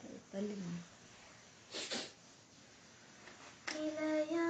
Para italim. Nilayan.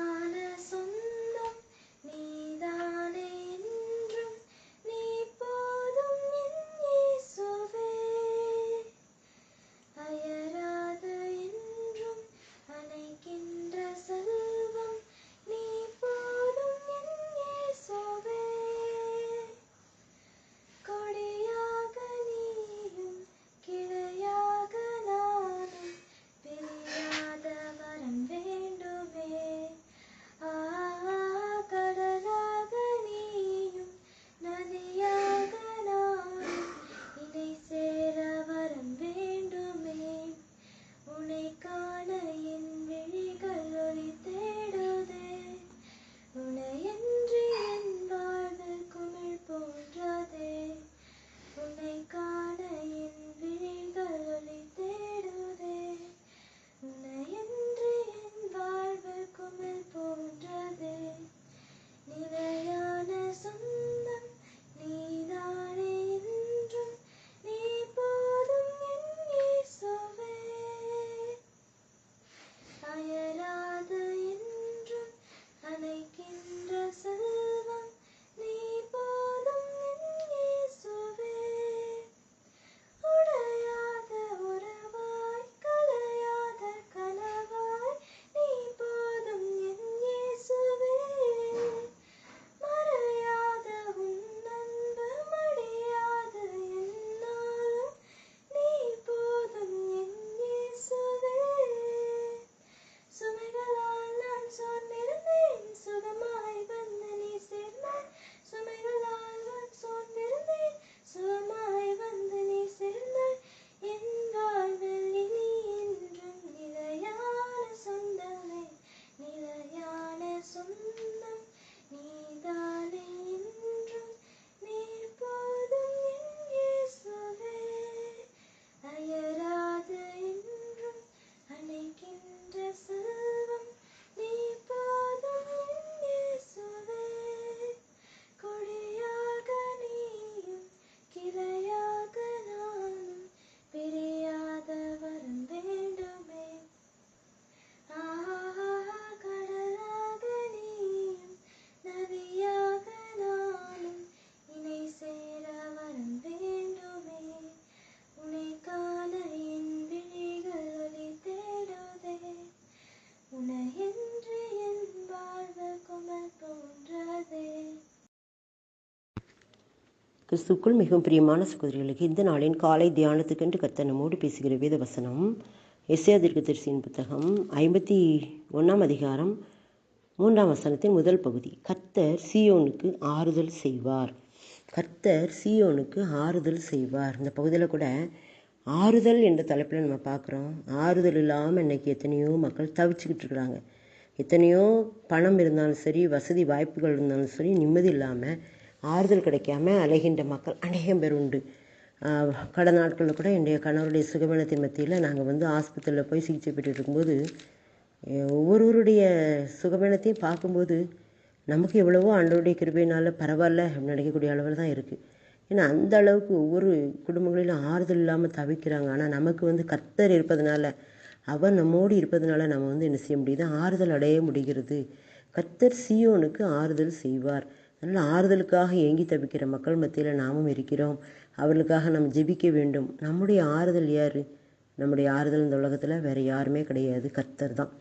가 கிறிஸ்துக்குள் மிகவும் பிரியமான சகோதரிகளுக்கு இந்த நாளின் காலை தியானத்துக்கென்று கர்த்தர் நம்மோடு பேசுகிற வேத வசனம் எஸ்ஏ தீர்க்கதரிசியின் புத்தகம் ஐம்பத்தி ஒன்றாம் அதிகாரம் மூன்றாம் வசனத்தின் முதல் பகுதி. கர்த்தர் சியோனுக்கு ஆறுதல் செய்வார். கர்த்தர் சியோனுக்கு ஆறுதல் செய்வார். இந்த பகுதியில் கூட ஆறுதல் என்ற தலைப்பில் நம்ம பார்க்குறோம். ஆறுதல் இல்லாமல் இன்னைக்கு எத்தனையோ மக்கள் தவிச்சுக்கிட்டு இருக்கிறாங்க. எத்தனையோ பணம் இருந்தாலும் சரி வசதி வாய்ப்புகள் இருந்தாலும் சரி நிம்மதி இல்லாமல் ஆறுதல் கிடைக்காம அலைகின்ற மக்கள் அநேகம் பேர் உண்டு. கடந்த நாட்களில் கூட என்னுடைய கணவருடைய சுகவீனத்தின் மத்தியில் நாங்கள் வந்து ஆஸ்பத்திரியில் போய் சிகிச்சை பெற்றுட்டு இருக்கும்போது ஒவ்வொருவருடைய சுகமனத்தையும் பார்க்கும்போது நமக்கு எவ்வளவோ ஆண்டவருடைய கிருபையினால் பரவாயில்ல அப்படின்னு நினைக்கக்கூடிய அளவில் தான் இருக்குது ஏன்னா அந்த அளவுக்கு ஒவ்வொரு குடும்பங்களிலும் ஆறுதல் இல்லாமல் தவிக்கிறாங்க. ஆனால் நமக்கு வந்து கர்த்தர் இருப்பதனால அவர் நம்மோடு இருப்பதனால நம்ம வந்து என்ன செய்ய முடியுது? ஆறுதல் அடைய முடிகிறது. கர்த்தர் சியோனுக்கு ஆறுதல் செய்வார். அதனால் ஆறுதலுக்காக ஏங்கி தவிக்கிற மக்கள் மத்தியில் நாமும் இருக்கிறோம். அவர்களுக்காக நாம் ஜெபிக்க வேண்டும். நம்முடைய ஆறுதல் யார்? நம்முடைய ஆறுதல் இந்த உலகத்தில் வேறு யாருமே கிடையாது. கர்த்தர் தான்.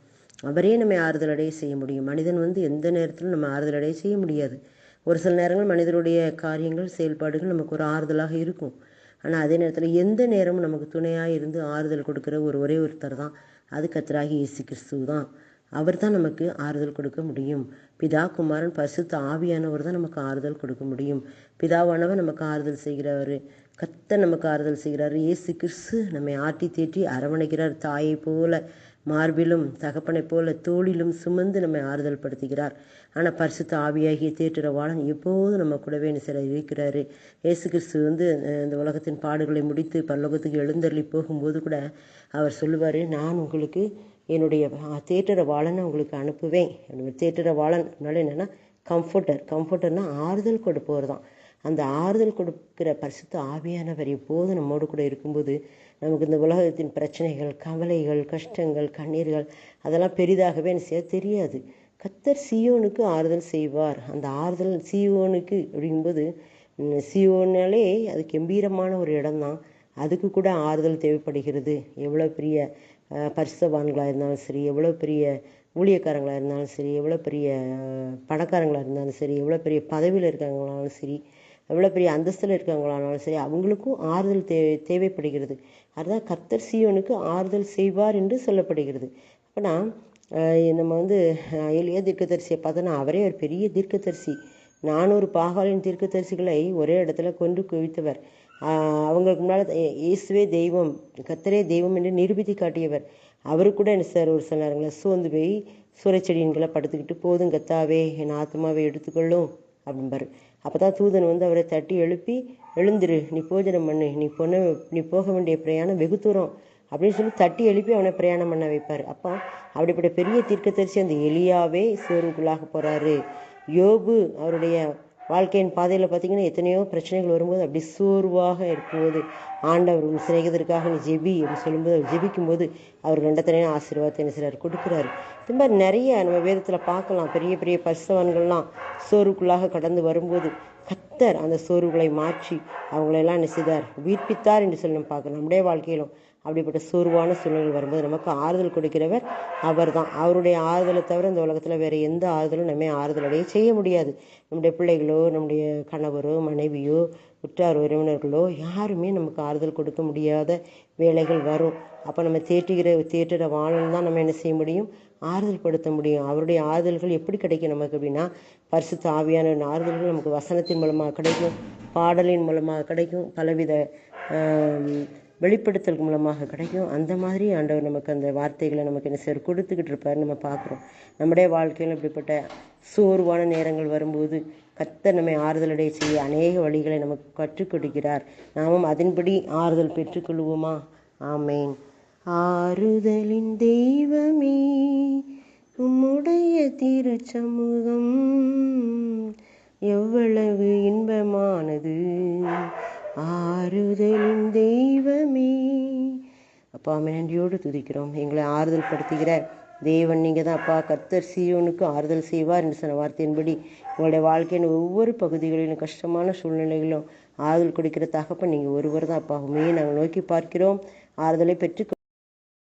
அவரே நம்ம ஆறுதல் அடைய செய்ய முடியும். மனிதன் வந்து எந்த நேரத்திலும் நம்ம ஆறுதல் அடைய செய்ய முடியாது. ஒரு சில நேரங்கள் மனிதருடைய காரியங்கள் செயல்பாடுகள் நமக்கு ஒரு ஆறுதலாக இருக்கும். ஆனால் அதே நேரத்தில் எந்த நேரமும் நமக்கு துணையாக இருந்து ஆறுதல் கொடுக்குற ஒரு ஒரே ஒருத்தர் தான். அது கத்தராகி இயேசு கிறிஸ்து தான் அவர் தான் நமக்கு ஆறுதல் கொடுக்க முடியும். பிதா குமாரன் பரிசுத்த ஆவியானவர் தான் நமக்கு ஆறுதல் கொடுக்க முடியும். பிதாவானவர் நமக்கு ஆறுதல் செய்கிறவர். கத்த நமக்கு ஆறுதல் செய்கிறார். இயேசு கிறிஸ்து நம்மை ஆட்டி தேற்றி அரவணைக்கிறார். தாயை போல மார்பிலும் தகப்பனைப் போல தோளிலும் சுமந்து நம்மை ஆறுதல் படுத்துகிறார் ஆனால் பரிசுத்த ஆவியாகிய தேற்றுறவாளன் எப்போதும் நம்ம கூடவே சில இருக்கிறாரு. இயேசு கிறிஸ்து வந்து இந்த உலகத்தின் பாடுகளை முடித்து பல்லோகத்துக்கு எழுந்தருளி போகும்போது கூட அவர் சொல்லுவார் நான் உங்களுக்கு என்னுடைய தேற்றுற உங்களுக்கு அனுப்புவேன். என்னுடைய தேற்றுற வாளன் அதனால என்னென்னா கம்ஃபர்டர் கம்ஃபர்டர்னால் ஆறுதல் கொடுப்பவர் தான் அந்த ஆறுதல் கொடுக்கிற பரிசுத்த ஆவியானவர் எப்போதும் நம்மோடு கூட இருக்கும்போது நமக்கு இந்த உலகத்தின் பிரச்சனைகள் கவலைகள் கஷ்டங்கள் கண்ணீர்கள் அதெல்லாம் பெரிதாகவே என்ன செய்ய தெரியாது. கத்தர் சியோனுக்கு ஆறுதல் செய்வார். அந்த ஆறுதல் சியோனுக்கு அப்படிங்கும்போது சியோனாலே அது கம்பீரமான ஒரு இடம்தான். அதுக்கு கூட ஆறுதல் தேவைப்படுகிறது. எவ்வளோ பெரிய அஹ், பரிசுத்தவான்களாக இருந்தாலும் சரி எவ்வளோ பெரிய ஊழியக்காரங்களாக இருந்தாலும் சரி எவ்வளோ பெரிய பணக்காரங்களாக இருந்தாலும் சரி எவ்வளோ பெரிய பதவியில் இருக்கிறவங்களாலும் சரி எவ்வளோ பெரிய அந்தஸ்தில் இருக்காங்களானாலும் சரி அவங்களுக்கும் ஆறுதல் தே தேவைப்படுகிறது. அதுதான் கர்த்தர் சீயோனுக்கு ஆறுதல் செய்வார் என்று சொல்லப்படுகிறது. அப்போனா நம்ம வந்து எளிய தீர்க்கதரிசியை பார்த்தோன்னா அவரே ஒரு பெரிய தீர்க்கதரிசி. நானூறு பாகாலின் தீர்க்கதரிசிகளை ஒரே இடத்துல கொண்டு குவித்தவர். அவங்களுக்கு முன்னால் இயேசுவே தெய்வம் கத்தரே தெய்வம் என்று நிரூபித்து காட்டியவர். அவரு கூட என்ன சார் ஒரு சில நேரங்களில் சோர்ந்து போய் சூறைச்செடியின்களை படுத்துக்கிட்டு போதும் கத்தாவே என் ஆத்மாவை எடுத்துக்கொள்ளும் அப்படிம்பாரு. அப்போ தான் தூதன் வந்து அவரை தட்டி எழுப்பி எழுந்துரு நீ போஜனம் பண்ணு. நீ பொண்ணு நீ போக வேண்டிய பிரயாணம் வெகு தூரம். அப்படின்னு சொல்லி தட்டி எழுப்பி அவனை பிரயாணம் பண்ண வைப்பார். அப்போ அப்படிப்பட்ட பெரிய தீர்க்கதரிசி அந்த எலியாவே சோர்வுக்குள்ளாக போகிறாரு யோபு அவருடைய வாழ்க்கையின் பாதையில் பார்த்தீங்கன்னா எத்தனையோ பிரச்சனைகள் வரும்போது அப்படி சோர்வாக இருக்கும்போது ஆண்டவர் உன் சிநேகிதருக்காக நீ ஜெபி அப்படின்னு சொல்லும்போது அவர் ஜெபிக்கும்போது அவர் ரெண்டத்தனையும் ஆசீர்வாதத்தை என்ன செய்றாரு? கொடுக்குறாரு. இந்த மாதிரி நிறைய நம்ம வேதத்தில் பார்க்கலாம். பெரிய பெரிய பரிசவான்கள்லாம் சோர்வுக்குள்ளாக கடந்து வரும்போது கத்தர் அந்த சோர்வுகளை மாற்றி அவங்களெல்லாம் என்ன செய்தார்? உயிர்ப்பித்தார் என்று சொல்லி நம்ம பார்க்கலாம். நம்முடைய வாழ்க்கையிலும் அப்படிப்பட்ட சோர்வான சூழ்நிலை வரும்போது நமக்கு ஆறுதல் கொடுக்கிறவர் அவர் தான் அவருடைய ஆறுதலை தவிர இந்த உலகத்தில் வேறு எந்த ஆறுதலும் நம்ம ஆறுதல் அடைய செய்ய முடியாது. நம்முடைய பிள்ளைகளோ நம்முடைய கணவரோ மனைவியோ உற்றார் உறவினர்களோ யாருமே நமக்கு ஆறுதல் கொடுக்க முடியாத வேலைகள் வரும். அப்போ நம்ம தேற்றுகிற தேற்றுகிற வாழல் தான் நம்ம என்ன செய்ய முடியும்? ஆறுதல் படுத்த முடியும். அவருடைய ஆறுதல்கள் எப்படி கிடைக்கும் நமக்கு அப்படின்னா பரிசு ஆவியான ஆறுதல்கள் நமக்கு வசனத்தின் மூலமாக கிடைக்கும் பாடலின் மூலமாக கிடைக்கும். பலவித வெளிப்படுத்தல் மூலமாக கிடைக்கும். அந்த மாதிரி ஆண்டவர் நமக்கு அந்த வார்த்தைகளை நமக்கு என்ன சார் கொடுத்துக்கிட்டு இருப்பார். நம்ம பார்க்குறோம். நம்முடைய வாழ்க்கையில் இப்படிப்பட்ட சோர்வான நேரங்கள் வரும்போது கத்த நம்மை ஆறுதலடைய செய்ய அநேக வழிகளை நமக்கு கற்றுக் கொடுக்கிறார். நாமும் அதன்படி ஆறுதல் பெற்றுக்கொள்வோமா ஆமேன். ஆறுதலின் தெய்வமே உம்முடைய திருச்சமூகம் எவ்வளவு இன்பமானது. ஆறுதலின் தெய்வமே. அப்பா அம்மா நன்றியோடு துதிக்கிறோம். எங்களை ஆறுதல் படுத்துகிற தேவன் நீங்கள் தான் அப்பா கர்த்தர் சீவனுக்கு ஆறுதல் செய்வார் என்று சொன்ன வார்த்தையின்படி உங்களுடைய வாழ்க்கையின் ஒவ்வொரு பகுதிகளிலும் கஷ்டமான சூழ்நிலைகளும் ஆறுதல் கொடுக்கிற தகப்பன் நீங்கள் ஒருவர் தான் அப்பா உண்மையை நாங்கள் நோக்கி பார்க்கிறோம். ஆறுதலை பெற்றுக்கொள்